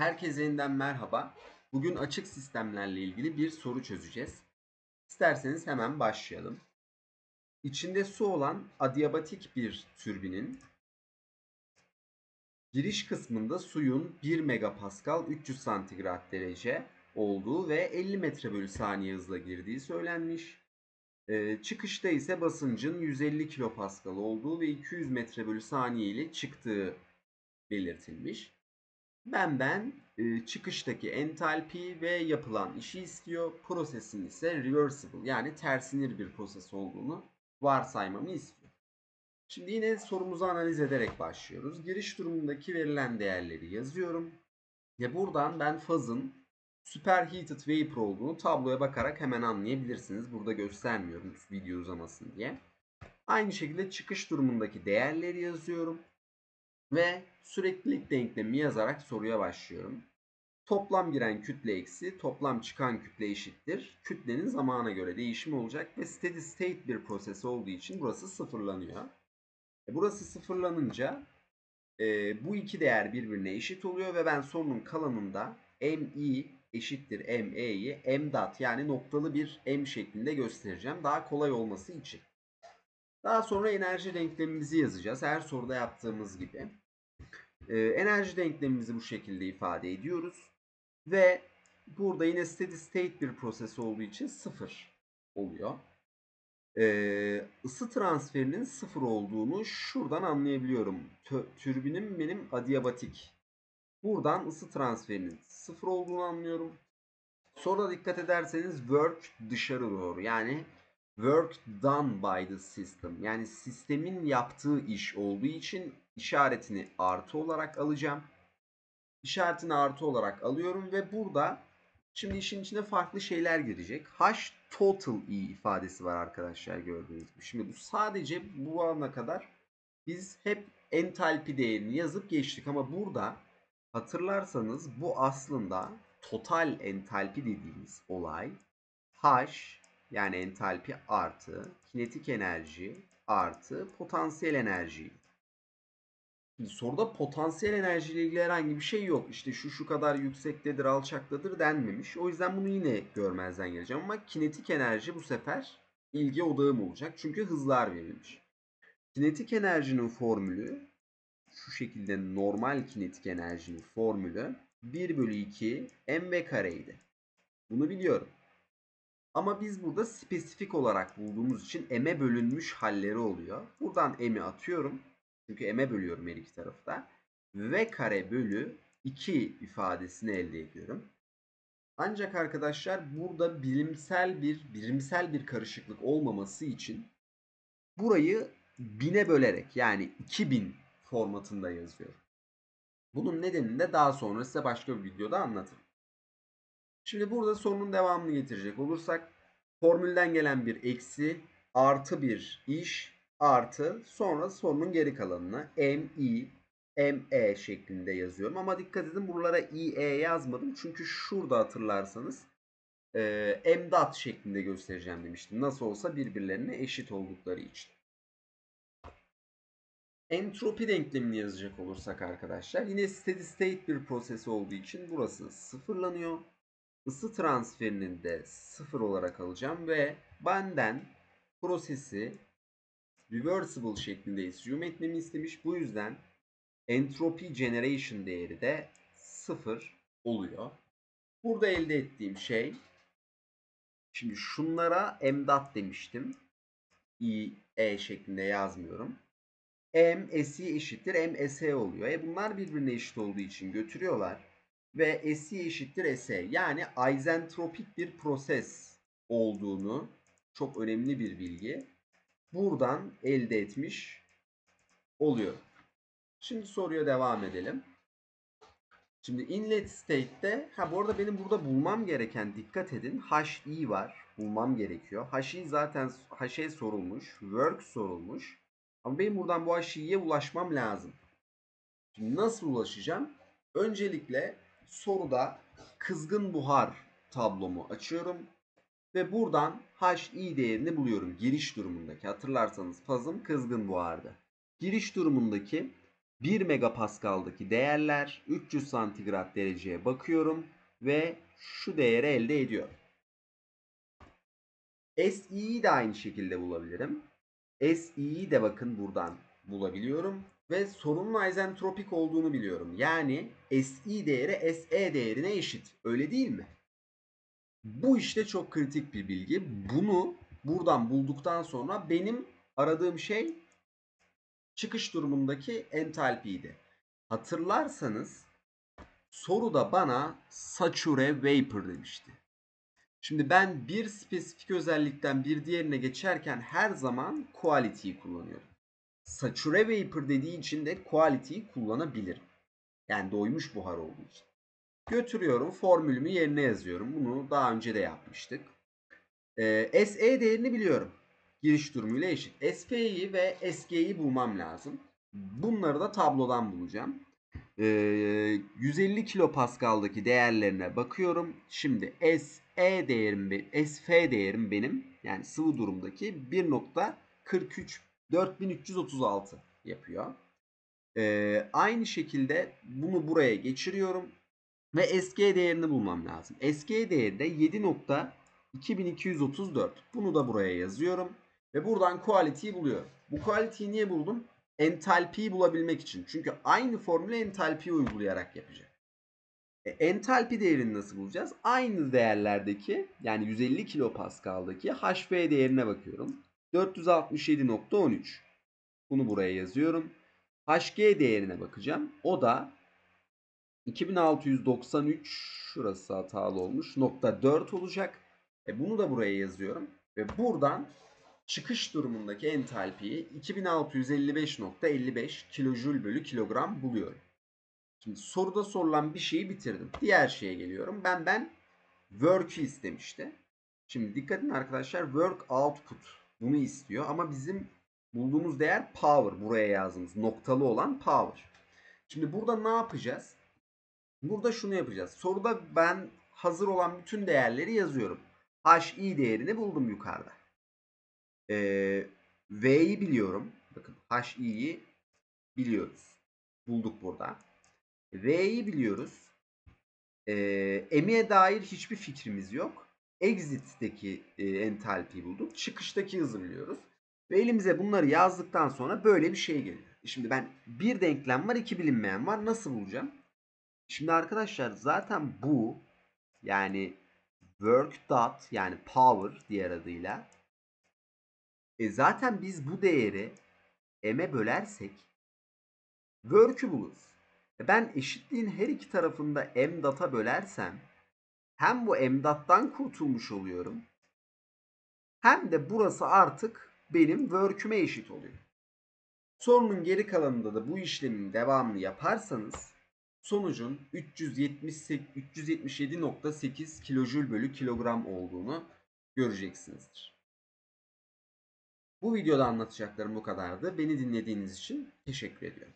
Herkese yeniden merhaba. Bugün açık sistemlerle ilgili bir soru çözeceğiz. İsterseniz hemen başlayalım. İçinde su olan adiabatik bir türbinin giriş kısmında suyun 1 megapascal 300 santigrat derece olduğu ve 50 metre bölü saniye hızla girdiği söylenmiş. Ee, çıkışta ise basıncın 150 kilopascal olduğu ve 200 metre bölü saniye ile çıktığı belirtilmiş. Benden e, çıkıştaki entalpi ve yapılan işi istiyor. Prosesin ise reversible yani tersinir bir proses olduğunu varsaymamı istiyor. Şimdi yine sorumuzu analiz ederek başlıyoruz. Giriş durumundaki verilen değerleri yazıyorum. Ve buradan ben fazın superheated vapor olduğunu tabloya bakarak hemen anlayabilirsiniz. Burada göstermiyorum video uzamasın diye. Aynı şekilde çıkış durumundaki değerleri yazıyorum. Ve süreklilik denklemi yazarak soruya başlıyorum. Toplam giren kütle eksi toplam çıkan kütle eşittir. Kütlenin zamana göre değişimi olacak ve steady state bir proses olduğu için burası sıfırlanıyor. E burası sıfırlanınca e, bu iki değer birbirine eşit oluyor ve ben sorunun kalanında mi eşittir me'yi m dot yani noktalı bir m şeklinde göstereceğim. Daha kolay olması için. Daha sonra enerji denklemimizi yazacağız. Her soruda yaptığımız gibi. Ee, enerji denklemimizi bu şekilde ifade ediyoruz. Ve burada yine steady state bir proses olduğu için sıfır oluyor. Ee, ısı transferinin sıfır olduğunu şuradan anlayabiliyorum. Tö türbinim benim adiabatik. Buradan ısı transferinin sıfır olduğunu anlıyorum. Sonra dikkat ederseniz work dışarı doğru. Yani work done by the system. Yani sistemin yaptığı iş olduğu için işaretini artı olarak alacağım. İşaretini artı olarak alıyorum ve burada şimdi işin içine farklı şeyler girecek. H total E ifadesi var arkadaşlar gördüğünüz gibi. Şimdi bu sadece bu ana kadar biz hep entalpi değerini yazıp geçtik ama burada hatırlarsanız bu aslında total entalpi dediğimiz olay H yani entalpi artı kinetik enerji artı potansiyel enerji. Soruda potansiyel enerji ile ilgili herhangi bir şey yok. İşte şu şu kadar yüksektedir, alçaktadır denmemiş. O yüzden bunu yine görmezden geleceğim ama kinetik enerji bu sefer ilgi odağım olacak. Çünkü hızlar verilmiş. Kinetik enerjinin formülü şu şekilde normal kinetik enerjinin formülü 1 bölü 2 mv kareydi. Bunu biliyorum. Ama biz burada spesifik olarak bulduğumuz için m'e bölünmüş halleri oluyor. Buradan m'i atıyorum. Çünkü m'e bölüyorum her iki tarafta. V kare bölü 2 ifadesini elde ediyorum. Ancak arkadaşlar burada bilimsel bir birimsel bir karışıklık olmaması için burayı bine bölerek yani 2000 formatında yazıyorum. Bunun nedenini de daha sonra size başka bir videoda anlatırım. Şimdi burada sorunun devamını getirecek olursak formülden gelen bir eksi artı bir iş artı sonra sorunun geri kalanını m, i, m, e şeklinde yazıyorum. Ama dikkat edin buralara i, e yazmadım. Çünkü şurada hatırlarsanız e, m dot şeklinde göstereceğim demiştim. Nasıl olsa birbirlerine eşit oldukları için. Entropi denklemini yazacak olursak arkadaşlar yine steady state bir proses olduğu için burası sıfırlanıyor ısı transferinin de sıfır olarak alacağım ve benden prosesi reversible şeklinde assume etmemi istemiş. Bu yüzden entropy generation değeri de sıfır oluyor. Burada elde ettiğim şey şimdi şunlara mdot demiştim. i e şeklinde yazmıyorum. m si eşittir m se oluyor. E bunlar birbirine eşit olduğu için götürüyorlar ve SI eşittir SE. Yani izentropik bir proses olduğunu çok önemli bir bilgi. Buradan elde etmiş oluyor. Şimdi soruya devam edelim. Şimdi inlet state'te ha bu arada benim burada bulmam gereken dikkat edin HI var. Bulmam gerekiyor. HI zaten HE sorulmuş. Work sorulmuş. Ama benim buradan bu HI'ye ulaşmam lazım. Şimdi nasıl ulaşacağım? Öncelikle soruda kızgın buhar tablomu açıyorum. Ve buradan HI değerini buluyorum. Giriş durumundaki. Hatırlarsanız fazım kızgın buhardı. Giriş durumundaki 1 megapascal'daki değerler 300 santigrat dereceye bakıyorum ve şu değeri elde ediyorum. SE'yi de aynı şekilde bulabilirim. SE'yi de bakın buradan bulabiliyorum ve sorunun izentropik olduğunu biliyorum. Yani SE değeri SE değerine eşit. Öyle değil mi? Bu işte çok kritik bir bilgi. Bunu buradan bulduktan sonra benim aradığım şey çıkış durumundaki entalpiydi. Hatırlarsanız soruda bana sature vapor demişti. Şimdi ben bir spesifik özellikten bir diğerine geçerken her zaman quality'yi kullanıyorum. Sature vapor dediği için de quality'yi kullanabilirim. Yani doymuş buhar olduğu için. Götürüyorum formülümü yerine yazıyorum. Bunu daha önce de yapmıştık. Ee, SE değerini biliyorum. Giriş durumuyla eşit. SP'yi ve SG'yi bulmam lazım. Bunları da tablodan bulacağım. Ee, 150 kilopascal'daki değerlerine bakıyorum. Şimdi SE değerim, SF değerim benim yani sıvı durumdaki 1.43 4336 yapıyor. Ee, aynı şekilde bunu buraya geçiriyorum ve SG değerini bulmam lazım. SG değeri de 7.2234. Bunu da buraya yazıyorum ve buradan quality'yi buluyorum. Bu quality'yi niye buldum? Entalpiyi bulabilmek için. Çünkü aynı formülü entalpiyi uygulayarak yapacak. E, entalpi değerini nasıl bulacağız? Aynı değerlerdeki yani 150 kilopascal'daki HV değerine bakıyorum. 467.13. Bunu buraya yazıyorum. HG değerine bakacağım. O da 2693 şurası hatalı olmuş. Nokta 4 olacak. E bunu da buraya yazıyorum. Ve buradan çıkış durumundaki entalpiyi 2655.55 kilojül bölü kilogram buluyorum. Şimdi soruda sorulan bir şeyi bitirdim. Diğer şeye geliyorum. Ben ben work'ü istemişti. Şimdi dikkat edin arkadaşlar work output bunu istiyor ama bizim bulduğumuz değer power buraya yazdığımız noktalı olan power. Şimdi burada ne yapacağız? Burada şunu yapacağız. Soruda ben hazır olan bütün değerleri yazıyorum. HI değerini buldum yukarıda. Ee, V'yi biliyorum. Bakın HI'yi biliyoruz. Bulduk burada. V'yi biliyoruz. Ee, dair hiçbir fikrimiz yok. Exit'teki e, entalpiyi bulduk. Çıkıştaki hızı biliyoruz. Ve elimize bunları yazdıktan sonra böyle bir şey geliyor. Şimdi ben bir denklem var, iki bilinmeyen var. Nasıl bulacağım? Şimdi arkadaşlar zaten bu yani work dot yani power diğer adıyla e zaten biz bu değeri m'e bölersek work'ü buluruz. E ben eşitliğin her iki tarafında m data bölersem hem bu m dat'tan kurtulmuş oluyorum hem de burası artık benim work'üme eşit oluyor. Sorunun geri kalanında da bu işlemin devamını yaparsanız sonucun 377.8 kilojül bölü kilogram olduğunu göreceksinizdir. Bu videoda anlatacaklarım bu kadardı. Beni dinlediğiniz için teşekkür ediyorum.